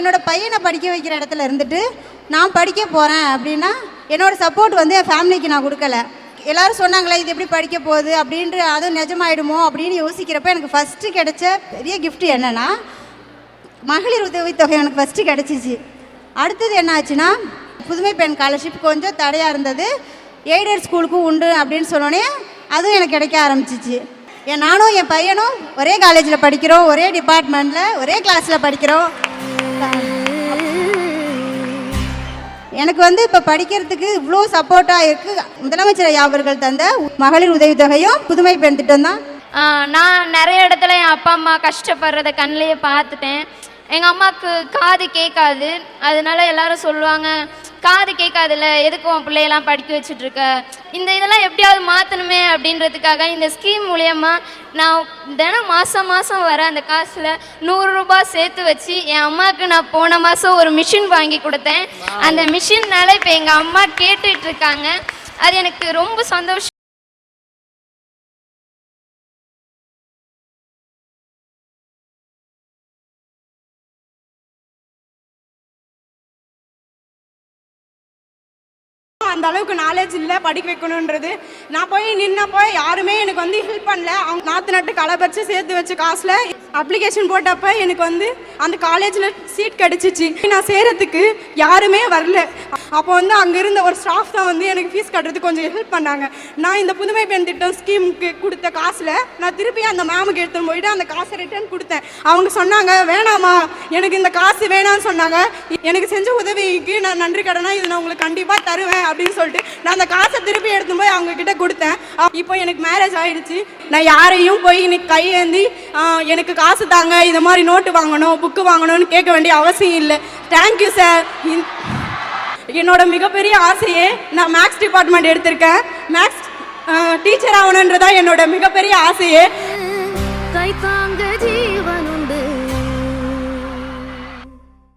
என்னோட பையனை படிக்க வைக்கிற இடத்துல இருந்துட்டு நான் படிக்க போகிறேன் அப்படின்னா என்னோடய சப்போர்ட் வந்து என் ஃபேமிலிக்கு நான் கொடுக்கல. எல்லோரும் சொன்னாங்களே இது எப்படி படிக்க போகுது? அப்படின்ற அதுவும் நிஜமாயிடுமோ? அப்படின்னு யோசிக்கிறப்ப எனக்கு ஃபஸ்ட்டு கிடைச்ச பெரிய கிஃப்ட் என்னென்னா மகளிர் உதவித்தொகை எனக்கு ஃபஸ்ட்டு கிடச்சிச்சு. அடுத்தது என்ன ஆச்சுன்னா புதுமை பெண் ஸ்காலர்ஷிப் கொஞ்சம் தடையாக இருந்தது. எய்டட் ஸ்கூலுக்கும் உண்டு அப்படின்னு சொன்னோடனே அதுவும் எனக்கு கிடைக்க ஆரம்பிச்சிச்சு. என் நானும் என் பையனும் ஒரே காலேஜில் படிக்கிறோம் ஒரே டிபார்ட்மெண்ட்டில் ஒரே கிளாஸில் படிக்கிறோம். எனக்கு வந்து இப்போ படிக்கிறதுக்கு இவ்வளோ சப்போர்ட்டாக இருக்குது முதலமைச்சர் ஐயா அவர்கள் தந்த மகளிர் உதவித்தொகையும் புதுமை பெண் திட்டம் தான். நான் நிறைய இடத்துல என் அப்பா அம்மா கஷ்டப்படுறத கண்ணிலேயே பார்த்துட்டேன். எங்கள் அம்மாவுக்கு காது கேட்காது. அதனால எல்லாரும் சொல்லுவாங்க காது கேட்காதுல்ல எதுக்கு உன் பிள்ளையெல்லாம் படிக்க வச்சுட்டு இருக்க இந்த இதெல்லாம் எப்படியாவது மாற்றணுமே அப்படின்றதுக்காக இந்த ஸ்கீம் மூலயமா நான் தினம் மாதம் மாதம் வர அந்த காசில் நூறுரூபா சேர்த்து வச்சு என் அம்மாவுக்கு நான் போன மாதம் ஒரு மிஷின் வாங்கி கொடுத்தேன். அந்த மிஷின்னால இப்போ எங்கள் அம்மா கேட்டுட்ருக்காங்க. அது எனக்கு ரொம்ப சந்தோஷம் அந்த அளவுக்கு நாலேஜ் இல்லை படிக்க வைக்கணுன்றது. நான் போய் நின்னப்போ யாருமே எனக்கு வந்து ஹெல்ப் பண்ணல. அவங்க நாற்று நட்டு களை பறிச்சு சேர்த்து வச்ச காசில் அப்ளிகேஷன் போட்டப்ப எனக்கு வந்து அந்த காலேஜில் சீட் கிடச்சிச்சு. நான் சேரத்துக்கு யாருமே வரல. அப்போ வந்து அங்கே இருந்த ஒரு ஸ்டாஃப் தான் வந்து எனக்கு ஃபீஸ் கட்டுறதுக்கு கொஞ்சம் ஹெல்ப் பண்ணாங்க. நான் இந்த புதுமை பெண் திட்டம் ஸ்கீமுக்கு கொடுத்த காசில் நான் திருப்பி அந்த மேமுக்கு எடுத்துன்னு போயிட்டு அந்த காசை ரிட்டர்ன் கொடுத்தேன். அவங்க சொன்னாங்க வேணாமா எனக்கு இந்த காசு வேணாம்னு சொன்னாங்க. எனக்கு செஞ்ச உதவிக்கு நான் நன்றி கடனா இது நான் உங்களுக்கு கண்டிப்பாக தருவேன் அப்படின்னு சொல்லிட்டு நான் அந்த காசை திருப்பி எடுத்து போய் அவங்க கிட்ட கொடுத்தேன். இப்போ எனக்கு மேரேஜ் ஆயிடுச்சு. நான் யாரையும் போய் இன்னைக்கு கையேந்தி எனக்கு காசு தாங்க இந்த மாதிரி நோட்டு வாங்கணும் புக்கு வாங்கணும்னு கேட்க வேண்டிய அவசியம் இல்லை. தேங்க்யூ சார் என்னோட மிகப்பெரிய ஆசையே நான் மேக்ஸ் டிபார்ட்மெண்ட் எடுத்திருக்கேன். மேக்ஸ் டீச்சர் ஆகணுன்றதான் என்னோட மிகப்பெரிய ஆசையே.